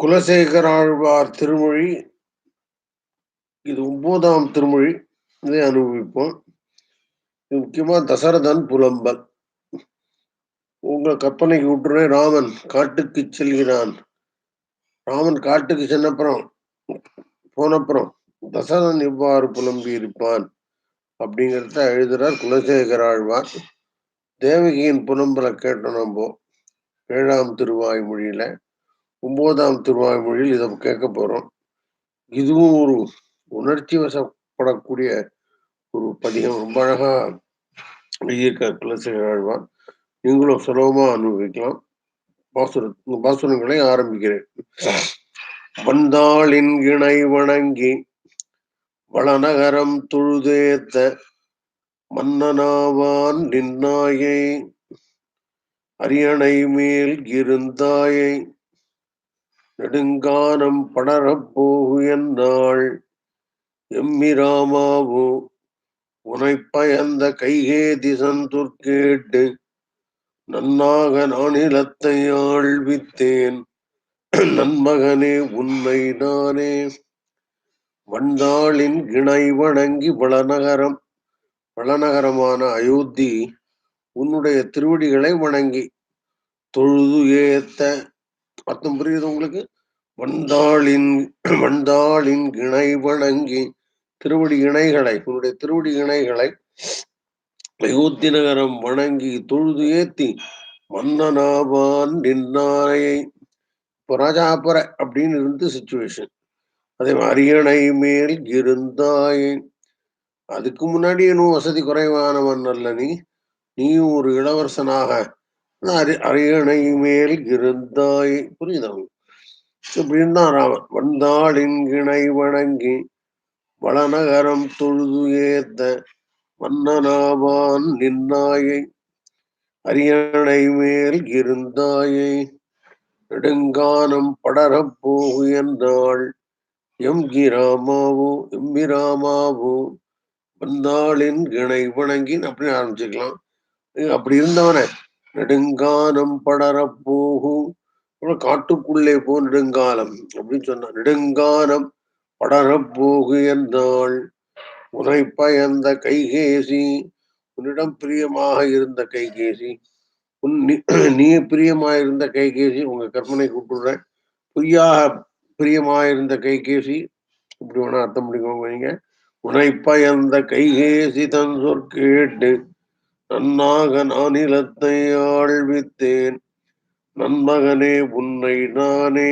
குலசேகராழ்வார் திருமொழி. இது ஒன்பதாம் திருமொழி. இதை அனுபவிப்போம். இது முக்கியமா தசரதன் புலம்பல். உங்கள் கற்பனைக்கு விட்டுறேன் ராமன் காட்டுக்கு செல்கிறான். ராமன் காட்டுக்கு சென்னப்புறம் போனப்புறம் தசரதன் எவ்வாறு புலம்பி இருப்பான் அப்படிங்கிறத எழுதுறார் குலசேகர் ஆழ்வார். தேவகியின் புலம்பலை கேட்டோம் நம்ம ஏழாம் திருவாய் மொழியில ஒன்பதாம் திருவாய்மொழியில் இதை கேட்க போறோம். இதுவும் ஒரு உணர்ச்சி வசப்படக்கூடிய ஒரு பதிகம். ரொம்ப அழகா எழுதியிருக்கார் குலசேகர ஆழ்வார். நீங்களும் சுலபமா அனுபவிக்கலாம். பாசுர பாசுரங்களை ஆரம்பிக்கிறேன். வந்தாளின் இணை வணங்கி வளநகரம் தொழுதேத்த மன்னனாவான் நின்னாயை. அரியணை மேல் இருந்தாயை. நெடுங்கானம் படரப் போகு என்னாள் எம்மிராமாவோ உனை பயந்த கைகே திசந்துர்கேட்டு நன்னாக நானிலத்தை ஆழ்வித்தேன் நன்மகனே உன்னை நானே வந்தாளின் இணை வணங்கி வளநகரம் வளநகரமான அயோத்தி உன்னுடைய திருவடிகளை வணங்கி தொழுது ஏத்த அர்த்தம் புரியுது உங்களுக்கு? வந்தாளின் வந்தாளின் இணை வணங்கி திருவடி இணைகளை உன்னுடைய திருவடி இணைகளை அயோத்தி நகரம் வணங்கி தொழுது ஏத்தி மன்னனாவான் நின்னாயை. இப்போ ராஜாபுர அப்படின்னு இருந்து சுச்சுவேஷன் அதே அரியணை மேல் இருந்தாய். அதுக்கு முன்னாடி இன்னும் வசதி குறைவானவன் அல்ல நீ. நீயும் ஒரு இளவரசனாக அரி அரியணை மேல் இருந்தாய். புரியுதா? இப்படின்னு தான் ராமன் வந்தாளின் இணை வணங்கி வளநகரம் தொழுது ஏத்த மன்னனாவான் நின்னாயை அரியணை மேல் இருந்தாயை நெடுங்கானம் படரப் போகு என்றாள். எம். கிராமாவோ எம்பிராமாவோ வந்தாளின் இணை வணங்கின்னு அப்படின்னு ஆரம்பிச்சுக்கலாம். அப்படி இருந்தவன. நெடுங்கானம் படரப்போகும் காட்டுக்குள்ளே போ நெடுங்காலம் அப்படின்னு சொன்னான் நெடுங்கானம் படரப்போகு என்றாள். உரை பயந்த கைகேசி உன்னிடம் பிரியமாக இருந்த கைகேசி உன் நீ பிரியமாக இருந்த கைகேசி உங்க கற்பனை கூப்பிடுறேன் பொய்யாக பிரியமாயிருந்த கைகேசி இப்படி வேணா அர்த்தம் பண்ணிக்கோங்க உனை பயந்த கைகேசி தன் சொற்கேட்டு நன்னாக அநிலத்தை ஆழ்வித்தேன் நன்மகனே உன்னை நானே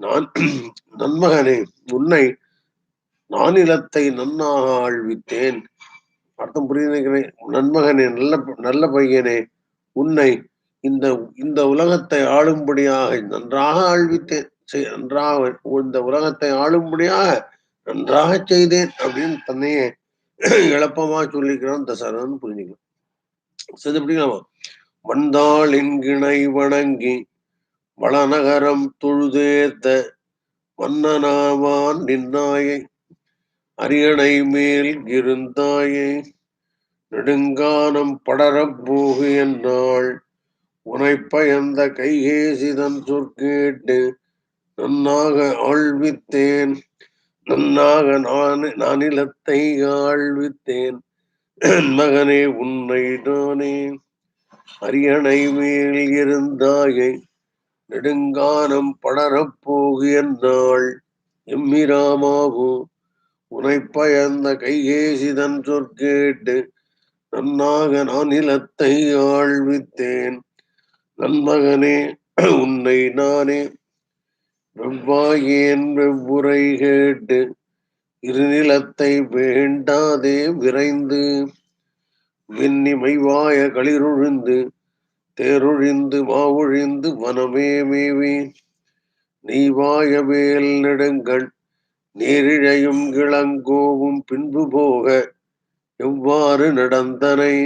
நான் நன்மகனே உன்னை நானிலத்தை நன்னாக ஆழ்வித்தேன் அர்த்தம் புரியுது நன்மகனே நல்ல நல்ல பையனே உன்னை இந்த இந்த உலகத்தை ஆளும்படியாக நன்றாக ஆழ்வித்தேன் நன்றாக இந்த உலகத்தை ஆளும்படியாக நன்றாக செய்தேன் அப்படின்னு தன்னையே எளப்பமா சொல்லிக்கிறான் தசரன் புரிஞ்சுக்கலாம் சரி எப்படிங்களாமா வந்தாளின் கிணை வணங்கி வளநகரம் தொழுதேத்த மன்னனாவான் நின்னாயை அரியணை மேல் இருந்தாயே நெடுங்கானம் படரப் போகு என்னாள் உனை பயந்த கைகேசிதன் சொற்கேட்டு நன்னாக ஆழ்வித்தேன் நன்னாக நான் நானிலத்தை ஆழ்வித்தேன் மகனே உன்னை நானே அரியணை மேல் இருந்தாயை நெடுங்கானம் படரப் போகு என்னாள்? உனை பயந்த கைகேசிதன் சொற்கேட்டு நன்னாக நான் நிலத்தை ஆழ்வித்தேன் நன்மகனே உன்னை நானே வெவ்வாயேன் வெவ்வுரை கேட்டு இருநிலத்தை வேண்டாதே விரைந்து விண்ணிமைவாய களிரொழிந்து தேரொழிந்து மாவொழிந்து வனமே மேவி. நீ வாய வேல் நெடுங்கள் நீரிழையும் கிளங்கோவும் பின்பு போக எவ்வாறு நடந்தனை?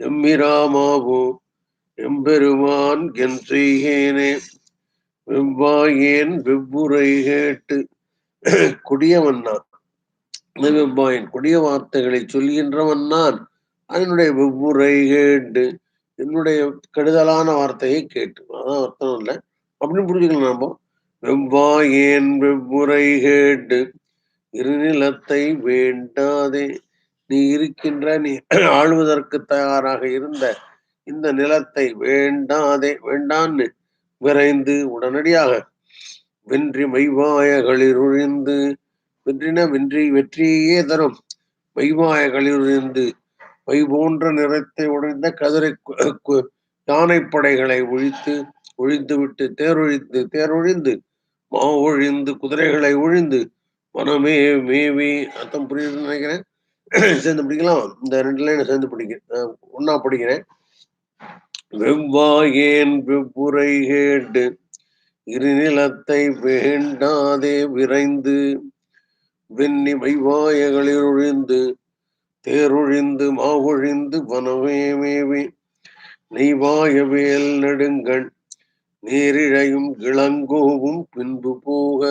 எம்மிராமாவோ எம்பெருமான் என் செய்கேனே. வெவ்வாயேன் வெவ்வுரை கேட்டு கொடியவன் நான். வெவ்வாயன் கொடிய வார்த்தைகளை சொல்கின்றவன் நான். அதனுடைய வெவ்வுரை கேட்டு என்னுடைய கெடுதலான வார்த்தையை கேட்டு. அதான் அர்த்தம் இல்லை. அப்படின்னு புரிஞ்சுக்கலாம் நம்ம. வெவ்வாயேன் வெவ்வுரை கேட்டு இருநிலத்தை வேண்டாதே. நீ இருக்கின்ற நீ ஆளுவதற்கு தயாராக இருந்த இந்த நிலத்தை வேண்டாதே. வேண்டான்னு விரைந்து உடனடியாக வென்றி மைவாயகளில் ஒழிந்து வென்றின வென்றி வெற்றியே தரும். மைவாயகளிலிருந்து மை போன்ற நிறத்தை உடைந்த கதிரை யானைப்படைகளை ஒழித்து ஒழித்து விட்டு தேரொழித்து தேரொழிந்து மா ஒழிந்து குதிரைகளை ஒழிந்து மனமே மேவி. அர்த்தம் புரியுதுன்னு நினைக்கிறேன். சேர்ந்து படிக்கலாம். இந்த ரெண்டு லைன் சேர்ந்து படிக்கிறேன் ஒன்னா படிக்கிறேன். வெவ்வாயேன் வெவ்வுரை கேட்டு இருநிலத்தை வேண்டாதே விரைந்து வெண்ணி மைவாயகளில் ஒழிந்து தேரொழிந்து மாவொழிந்து வனவேமேவே நெய்வாயவேல் நெடுங்கண் நேரிழையும் இளங்கோவும் பின்பு போக.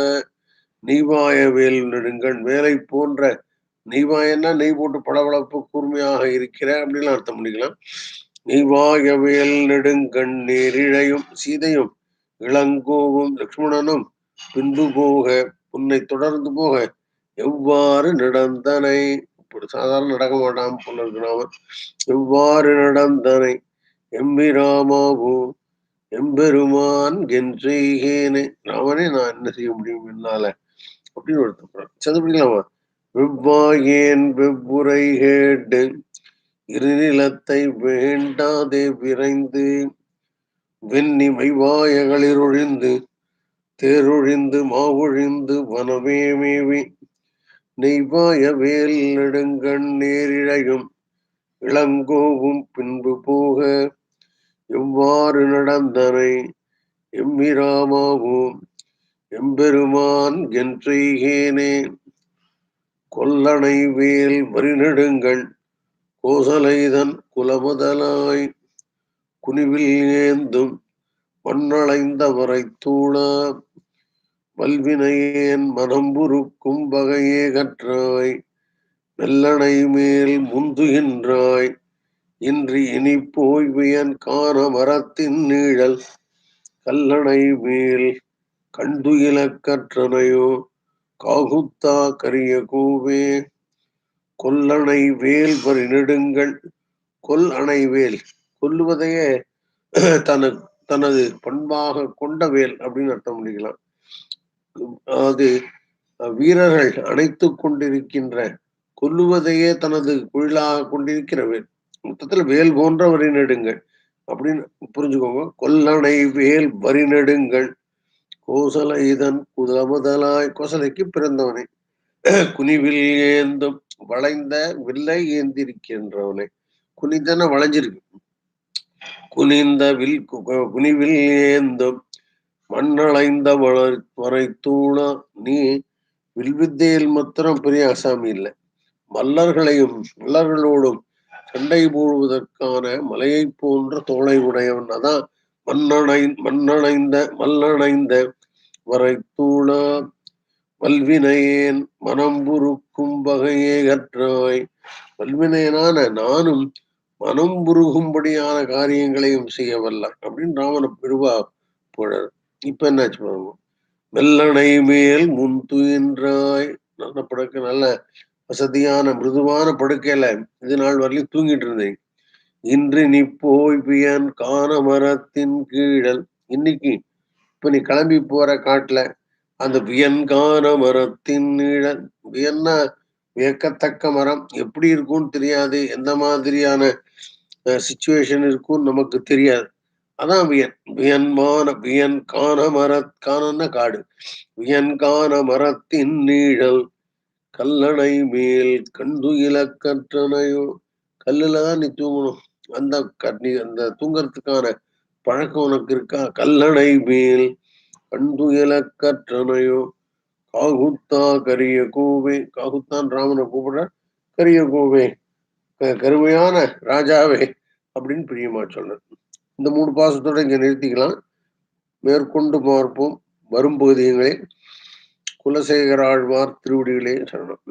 நெய்வாயவேல் நெடுங்கண் வேலை போன்ற நெய்வாயன்னா நெய் போட்டு பளபளப்பு கூர்மையாக இருக்கிற அப்படின்னு அர்த்தம் பண்ணிக்கலாம். நெய்வாயவேல் நெடுங்கண் நேரிழையும் சீதையும் இளங்கோவும் லக்ஷ்மணனும் பின்பு போக உன்னை தொடர்ந்து போக. எவ்வாறு நடந்தனை? இப்படி சாதாரண நடக்க மாட்டான் போல இருக்கிறான் எவ்வாறு நடந்தனை? எம்பிராமாவோ எம்பெருமான் என் ராமனே நான் என்ன செய்ய முடியும் என்னால? அப்படின்னு ஒருத்தர் சேர்ந்து பிடிக்கலாமா வெவ்வாயேன் வெவ்வுரை கேட்டு இருநிலத்தை வேண்டாதே விரைந்து வெண்ணி மைவாயகளில் ஒழிந்து தேரொழிந்து மாவொழிந்து வனமே மேவி நெய்வாய வேல் நெடுங்கண் நேரிழையும் இளங்கோவும் பின்பு போக எவ்வாறு நடந்தனை? எம்மிராமாவும் எம்பெருமான் என் செய்கேனே கொல்லணை வேல் வரிநெடுங்கள் கோசலைதன் குலமுதலாய் குனிவில் ஏந்தும் மண்ணளைந்தவரை தூளா வல்வினையேன் மனம்புருக்கும் வகையே கற்றாய் மெல்லணை மேல் முந்துகின்றாய். இன்றி இனி போய் வியன் காண மரத்தின் நீழல். கல்லணை மேல் கண்டுயில கற்றனையோ காகுத்தா கரிய கோவே. கொல்லணை வேல் பறி நெடுங்கள் கொல் அணை வேல். கொல்லுவதையே தனக்கு தனது பண்பாக கொண்ட வேல் அப்படின்னு அர்த்தம் பண்ணிக்கலாம். அது வீரர்கள் அணைத்து கொண்டிருக்கின்ற கொல்லுவதையே தனது குழிலாக கொண்டிருக்கிற வேல் வேல் போன்ற வரி நெடுங்கள். அப்படின்னு புரிஞ்சுக்கோங்க. கொல்லணை வேல் வரி நெடுங்கள். கோசல இதன் குதமுதலாய் கோசலைக்கு பிறந்தவனை. குனிவில் ஏந்தும் வளைந்த வில்லை ஏந்திருக்கின்றவனை. குனிந்தன வளைஞ்சிருக்கு. குனிந்த வில் குனிவில் ஏந்தும் மண்ணளைந்த வளர் வரை தூண நீ வில்வித்தையில் மாத்திரம் பெரிய அசாமி இல்லை. மல்லர்களையும் மல்லர்களோடும் சண்டை போடுவதற்கான மலையை போன்ற தோளை உடையவன் அதான் மண்ணணை மண்ணணைந்த மல்லணைந்த வரை தூணா வல்வினையேன் மனம்புருக்கும் வகையே கற்றாய் வல்வினையனான நானும் மனம் புருகும்படியான காரியங்களையும் செய்ய வல்ல. அப்படின்னு ராமன பெருவா புழர் இப்ப என்னாச்சு பாருங்க மெல்லணை மேல் முன் துயின்றாய் நல்ல படுக்கை நல்ல வசதியான மிருதுவான படுக்கையில இது நாள் வரலையும் தூங்கிட்டு இருந்தேன். இன்று நீ போய் பியன் காண மரத்தின் கீழல். இன்னைக்கு இப்ப நீ கிளம்பி போற காட்டுல அந்த வியன் காண மரத்தின் நிழல். வியன்னா வியக்கத்தக்க மரம். எப்படி இருக்கும்னு தெரியாது. எந்த மாதிரியான சுச்சுவேஷன் இருக்கும்னு நமக்கு தெரியாது. அதான் வியன் வியன்மான வியன் காண மர காணன்னா காடு. வியன் காண மரத்தின் நீழல் கல்லணை மேல் கண்டு இலக்கற்றனையோ கல்லுல தான் நீ தூங்கணும். அந்த நீ அந்த தூங்கறதுக்கான பழக்கம் உனக்கு இருக்கா? கல்லணை மேல் கண்டு இலக்கற்றனையோ காகுத்தா கரிய கோவே காகுத்தான் ராமனை கூப்பிடுற கரிய கோவே. கருமையான ராஜாவே அப்படின்னு பிரியமா சொல்ற இந்த மூணு பாசத்தோட இங்க நிறுத்திக்கலாம். மேற்கொண்டு பார்ப்போம். வரும் பகுதிகளே குலசேகர ஆழ்வார் திருவடிகளே சரணம்.